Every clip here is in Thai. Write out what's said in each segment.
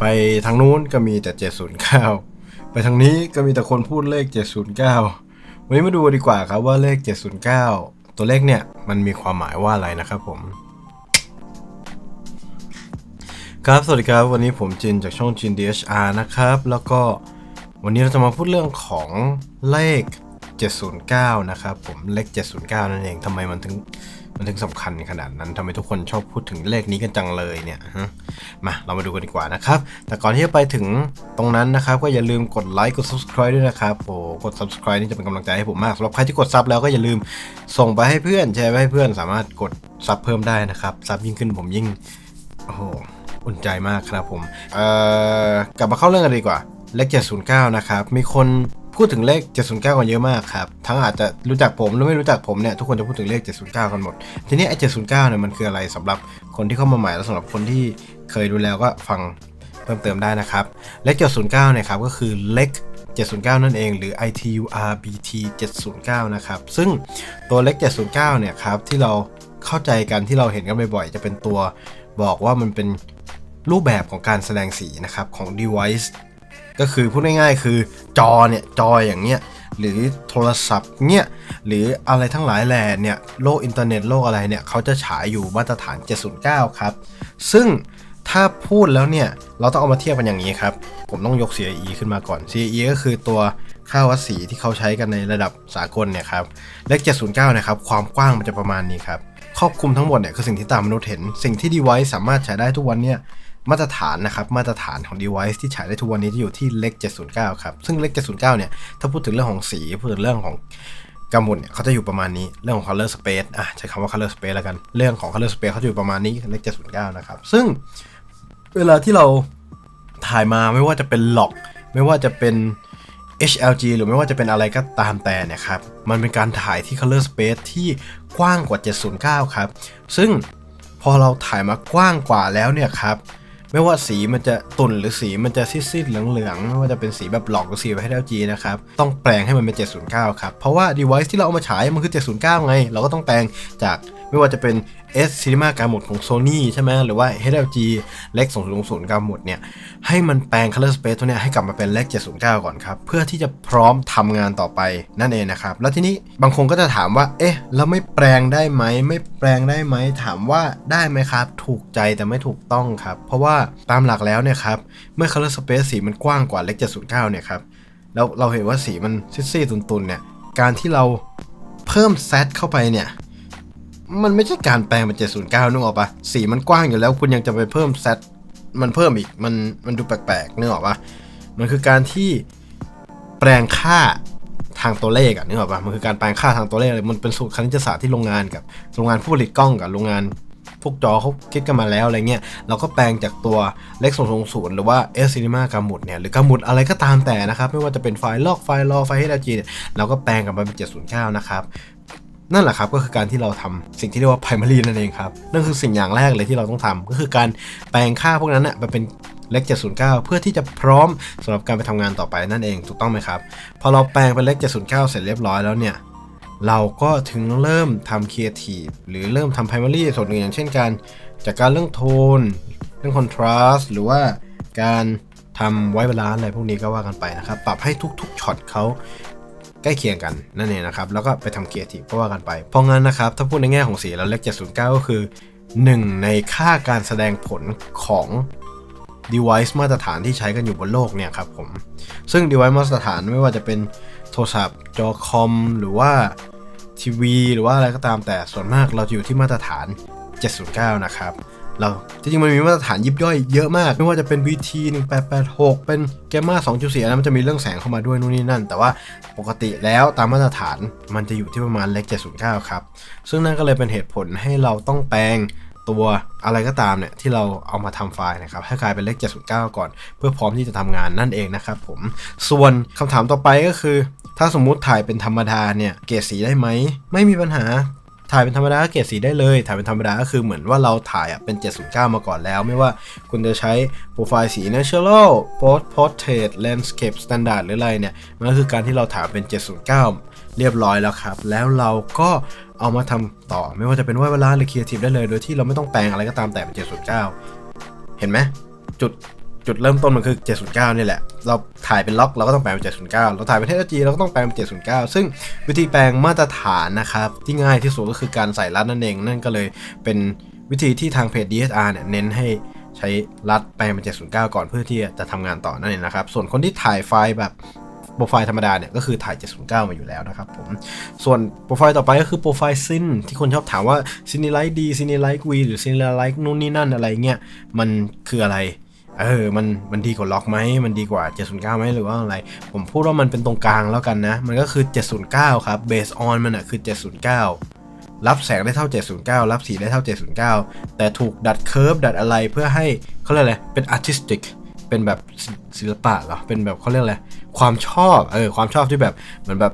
ไปทางนู้นก็มีแต่ 709 ไปทางนี้ก็มีแต่คนพูดเลข 709 วันนี้มาดูดีกว่าครับว่าเลข 709 ตัวเลขเนี่ยมันมีความหมายว่าอะไรนะครับผม ครับสวัสดีครับวันนี้ผมจินจากช่องจิน DHR นะครับ แล้วก็วันนี้เราจะมาพูดเรื่องของเลข 709 นะครับผมเลข 709 นั่นเองทำไมมันถึง มันถึงสำคัญขนาดนั้นทำไมทุกคนชอบพูดถึงเลขนี้กันจังเลยเนี่ยมาเรามาดูกันดีกว่านะครับ แต่ก่อนที่จะไปถึงตรงนั้นนะครับ ก็อย่าลืมกดไลค์กด subscribe ด้วยนะครับโอ้กด subscribe นี่จะเป็นกำลังใจให้ผมมากสำหรับใครที่กดซับแล้วก็อย่าลืมส่งไปให้เพื่อนแชร์ไปให้เพื่อนสามารถกดซับเพิ่มได้นะครับซับยิ่งขึ้นผมยิ่งโอ้โหอุ่นใจมากครับผมเอ่อกลับมาเข้าเรื่องกันดีกว่าเลข709 นะครับ มีคน พูดถึงเลข 709 กันเยอะมากครับ ทั้งอาจจะรู้จักผมหรือไม่รู้จักผมเนี่ยทุกคนจะพูดถึงเลข 709 กันหมด ทีนี้ไอ้ 709 เนี่ยมันคืออะไรสำหรับคนที่เข้ามาใหม่และสำหรับคนที่เคยดูแล้วก็ฟังเพิ่มเติมได้นะครับ เลข 709 เนี่ยครับก็คือเลข709 นั่นเองหรือ ITURBT 709 นะครับ ซึ่งตัวเลข 709 เนี่ยครับที่เราเข้าใจกันที่เราเห็นกันบ่อยๆ จะเป็นตัวบอกว่ามันเป็นรูปแบบของการแสดงสีนะครับของ device ก็คือพูดง่ายๆคือจอเนี่ยจออย่างเงี้ยหรือโทรศัพท์เนี่ยหรืออะไรทั้งหลายแหล่เนี่ยโลกอินเทอร์เน็ตโลกอะไรเนี่ยเขาจะฉายอยู่มาตรฐาน 709 ครับ ซึ่งถ้าพูดแล้วเนี่ย เราต้องเอามาเทียบกันอย่างนี้ครับ ผมต้องยก CIE ขึ้นมาก่อน CIE ก็คือตัวค่าวัดสีที่เขาใช้กันในระดับสากลเนี่ยครับเลข709นะครับความกว้างมันจะประมาณนี้ครับครอบคลุมทั้งหมดเนี่ยคือสิ่งที่ตามมนุษย์เห็น สิ่งที่ device สามารถใช้ได้ทุกวันเนี่ย มาตรฐานนะครับมาตรฐานของ device ที่ใช้ได้ทุกวันนี้ที่อยู่ที่เลข709 ครับ ซึ่งเลข709 เนี่ย ถ้าพูดถึงเรื่องของสีพูดถึงเรื่องของกำมุนเนี่ยเขาจะอยู่ประมาณนี้เรื่องของ color space อะใช้คำว่า color space แล้วกัน เรื่องของ color space เขาจะอยู่ประมาณนี้เลข709 นะครับ ซึ่งเวลาที่เราถ่ายมาไม่ว่าจะเป็นหลอก ไม่ว่าจะเป็น HLG หรือไม่ว่าจะเป็นอะไรก็ตามแต่เนี่ยครับ มันเป็นการถ่ายที่ color space ที่กว้างกว่า 709 ครับ ซึ่งพอเราถ่ายมากว้างกว่าแล้วเนี่ยครับ ไม่ว่าสีมันจะตุ่นหรือสีมันจะซีดๆเหลืองๆไม่ว่าจะเป็นสีแบบหลอกหรือสีแบบ HLG นะครับ ต้องแปลงให้มันเป็น 709 ครับ เพราะว่า device ที่เราเอามาฉายมันคือ 709 ไง เราก็ต้องแปลงจากไม่ว่าจะเป็น S Cinema การหมดของ Sony ใช่ไหมหรือว่า HLG เลข200การหมดเนี่ย ให้มันแปลง color space ตัวเนี้ยให้กลับมาเป็นเลข709 ก่อนครับ เพื่อที่จะพร้อมทำงานต่อไปนั่นเองนะครับ แล้วทีนี้บางคนก็จะถามว่า เอ๊ะ แล้วไม่แปลงได้ไหม ไม่แปลงได้ไหม ถามว่าได้ไหมครับ ถูกใจแต่ไม่ถูกต้องครับ เพราะว่าตามหลักแล้วเนี่ยครับ เมื่อ color space สีมันกว้างกว่าเลข709 เนี่ยครับแล้วเราเห็นว่าสีมันซีดๆตุนๆเนี่ย การที่เราเพิ่มเซตเข้าไปเนี่ย มันไม่ใช่การแปลงเป็น 709นึกออกปะสีมันกว้างอยู่แล้วคุณยังจะไปเพิ่มเซตมันเพิ่มอีกมันมันดูแปลกๆนึกออกปะมันคือการที่แปลงค่าทางตัวเลขอะนึกออกปะมันคือการแปลงค่าทางตัวเลขเลยมันเป็นสูตรคณิตศาสตร์ที่โรงงานกับโรงงานผู้ผลิตกล้องกับโรงงานพวกจอเขาคิดกันมาแล้วอะไรเงี้ยเราก็แปลงจากตัวเลข200หรือว่า S Cinema กามุดเนี่ยหรือกามุดอะไรก็ตามแต่นะครับ ไม่ว่าจะเป็นไฟล์ลอกไฟล์รอไฟล์ HLG เนี่ยเราก็แปลงกลับมาเป็น709 นะครับ นั่นแหละครับก็คือการที่เราทำสิ่งที่เรียกว่า primary นั่นเองครับนั่นคือสิ่งอย่างแรกเลยที่เราต้องทำก็คือการแปลงค่าพวกนั้นนะมาเป็นเลข709 เพื่อที่จะพร้อมสำหรับการไปทำงานต่อไปนั่นเองถูกต้องไหมครับ พอเราแปลงเป็นเลข709 เสร็จเรียบร้อยแล้วเนี่ยเราก็ถึงเริ่มทำ creative หรือเริ่มทำ primary ส่วนหนึ่งอย่างเช่นการจากการเรื่องโทน เรื่อง contrast หรือว่าการทำไว้เวลาอะไรพวกนี้ก็ว่ากันไปนะครับ ปรับให้ทุกๆช็อตเขา ใกล้เคียงกันนั่นเองนะครับ แล้วก็ไปทำเกียร์ทีก็ว่ากันไป เพราะงั้นนะครับ ถ้าพูดในแง่ของสีแล้วเลข709 ก็คือ 1 ในค่าการแสดงผลของ device มาตรฐานที่ใช้กันอยู่บนโลกเนี่ยครับผม ซึ่ง device มาตรฐานไม่ว่าจะเป็นโทรศัพท์จอคอม หรือว่าทีวี หรือว่าอะไรก็ตามแต่ส่วนมากเราจะอยู่ที่มาตรฐาน 709 นะครับ เราจริงๆมันมีมาตรฐานยิบย่อยเยอะมาก ไม่ว่าจะเป็น VT 1886 เป็น Gamma 2.4อันนั้นมันจะมีเรื่องแสงเข้ามาด้วยนู่นนี่นั่น แต่ว่าปกติแล้วตามมาตรฐานมันจะอยู่ที่ประมาณเลข709 ครับ ซึ่งนั่นก็เลยเป็นเหตุผลให้เราต้องแปลงตัวอะไรก็ตามเนี่ยที่เราเอามาทำไฟล์นะครับให้กลายเป็นเลข 709 ก่อน เพื่อพร้อมที่จะทำงานนั่นเองนะครับผมส่วนคำถามต่อไปก็คือ ถ้าสมมุติถ่ายเป็นธรรมดาเนี่ยเกรดสีได้ไหม ไม่มีปัญหา ถ่ายเป็นธรรมดาก็เกรดสีได้เลย ถ่ายเป็นธรรมดาก็คือเหมือนว่าเราถ่ายอะเป็น 709 มาก่อนแล้ว ไม่ว่าคุณจะใช้โปรไฟล์สี natural post portrait landscape standard หรืออะไรเนี่ย มันก็คือการที่เราถ่ายเป็น 709 เรียบร้อยแล้วครับ แล้วเราก็เอามาทำต่อไม่ว่าจะเป็นว่าเวลาหรือ creative ได้เลย โดยที่เราไม่ต้องแปลงอะไรก็ตามแต่เป็น 709 เห็นไหมจุดจุดเริ่มต้นมันคือ 709 นี่แหละ เราถ่ายเป็นล็อกเราก็ต้องแปลงเป็น 709 เราถ่ายเป็น HG เราก็ต้องแปลงเป็น 709 ซึ่งวิธีแปลงมาตรฐานนะครับที่ง่ายที่สุดก็คือการใส่รัดนั่นเอง นั่นก็เลยเป็นวิธีที่ทางเพจ DSR เนี่ยเน้นให้ใช้รัดแปลงเป็น 709 ก่อนเพื่อที่จะทำงานต่อนั่นเองนะครับ ส่วนคนที่ถ่ายไฟล์แบบโปรไฟล์ธรรมดาเนี่ยก็คือถ่าย 709 มาอยู่แล้วนะครับผม ส่วนโปรไฟล์ต่อไปก็คือโปรไฟล์ซินที่คนชอบถามว่าซินิไลท์ดีซินิไลท์วีหรือซินิไลท์นู่นนี่นั่นอะไรเงี้ยมันคืออะไร เออมันมันดีกว่าล็อกไหมมันดีกว่า 709ไหมหรือว่าอะไร ผมพูดว่ามันเป็นตรงกลางแล้วกันนะ มันก็คือ 709 ครับ base on มันอะคือ 709 รับแสงได้เท่า 709 รับสีได้เท่า 709 แต่ถูกดัดเคิร์ฟดัดอะไรเพื่อให้เขาเรียกอะไรเป็น artistic เป็นแบบศิลปะเหรอเป็นแบบเขาเรียกอะไรความชอบเออความชอบที่แบบเหมือนแบบ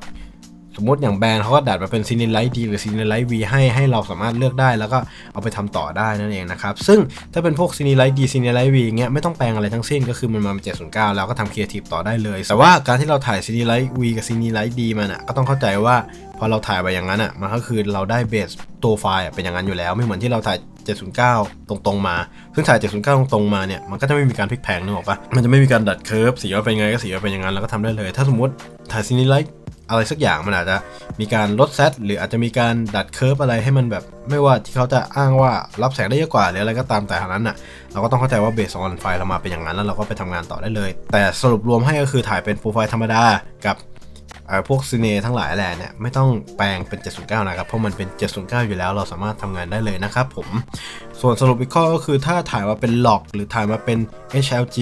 สมมติอย่างแบรนด์เขาก็ดัดมาเป็นซีนิไลท์ดีหรือซีนิไลท์วีให้ให้เราสามารถเลือกได้ แล้วก็เอาไปทำต่อได้นั่นเองนะครับ ซึ่งถ้าเป็นพวกซีนิไลท์ดีซีนิไลท์วีเงี้ยไม่ต้องแปลงอะไรทั้งสิ้นก็คือมันมาเป็น709แล้วก็ทำครีเอทีฟต่อได้เลย แต่ว่าการที่เราถ่ายซีนิไลท์วีกับซีนิไลท์ดีมันอะก็ต้องเข้าใจว่าพอเราถ่ายไปอย่างนั้นอะมันก็คือเราได้เบสตัวไฟล์อะเป็นอย่างนั้นอยู่แล้ว ไม่เหมือนที่เราถ่าย709 ตรงๆมา ซึ่งถ่าย 709 ตรงๆมาเนี่ย มันก็จะไม่มีการพลิกแพงนึกออกปะมันจะไม่มีการดัดเคิร์ฟ สีว่าเป็นยังไงก็สีว่าเป็นอย่างนั้น แล้วก็ทำได้เลย ถ้าสมมติถ่ายซีนิไลท์ อะไรสักอย่างมันอาจจะมีการลดเซตหรืออาจจะมีการดัดเคิร์ฟอะไรให้มันแบบ ไม่ว่าที่เขาจะอ้างว่ารับแสงได้เยอะกว่าหรืออะไรก็ตามแต่ทางนั้นน่ะเราก็ต้องเข้าใจว่าเบสออนไฟล์เรามาเป็นอย่างนั้นแล้วเราก็ไปทำงานต่อได้เลย แต่สรุปรวมให้ก็คือถ่ายเป็นโปรไฟล์ธรรมดากับ พวกซีเนทั้งหลายแหละเนี่ยไม่ต้องแปลงเป็น 709 นะครับ เพราะมันเป็น 709 อยู่แล้วเราสามารถทำงานได้เลยนะครับผม ส่วนสรุปอีกข้อก็คือถ้าถ่ายมาเป็นหลอกหรือถ่ายมาเป็น HLG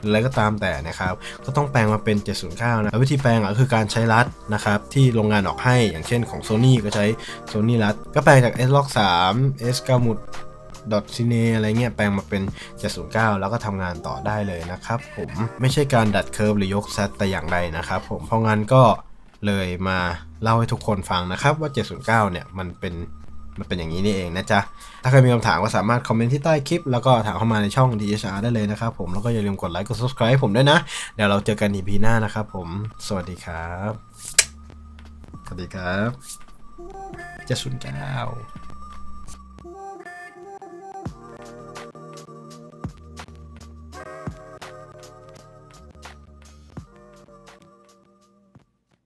หรืออะไรก็ตามแต่นะครับ ก็ต้องแปลงมาเป็น 709 นะวิธีแปลงก็คือการใช้รัดนะครับ ที่โรงงานออกให้อย่างเช่นของ Sony ก็ใช้ Sony รัดก็แปลงจาก S-Log 3 S 9 0 c i n e อะไรเงี้ยแปลงมาเป็น 709 แล้วก็ทำงานต่อได้เลยนะครับผมไม่ใช่การดัดเคิร์ฟหรือยกแซดแต่อย่างใดนะครับผมเพราะงั้นก็เลยมาเล่าให้ทุกคนฟังนะครับว่า 709 เนี่ยมันเป็นมันเป็นอย่างนี้นี่เองนะจ๊ะ ถ้าใครมีคำถามก็สามารถคอมเมนต์ที่ใต้คลิป แล้วก็ถามเข้ามาในช่อง DHR ได้เลยนะครับผม แล้วก็อย่าลืมกดไลค์กด subscribe ให้ผมด้วยนะ เดี๋ยวเราเจอกัน EP หน้านะครับผม สวัสดีครับ สวัสดีครับจะสุนเก้า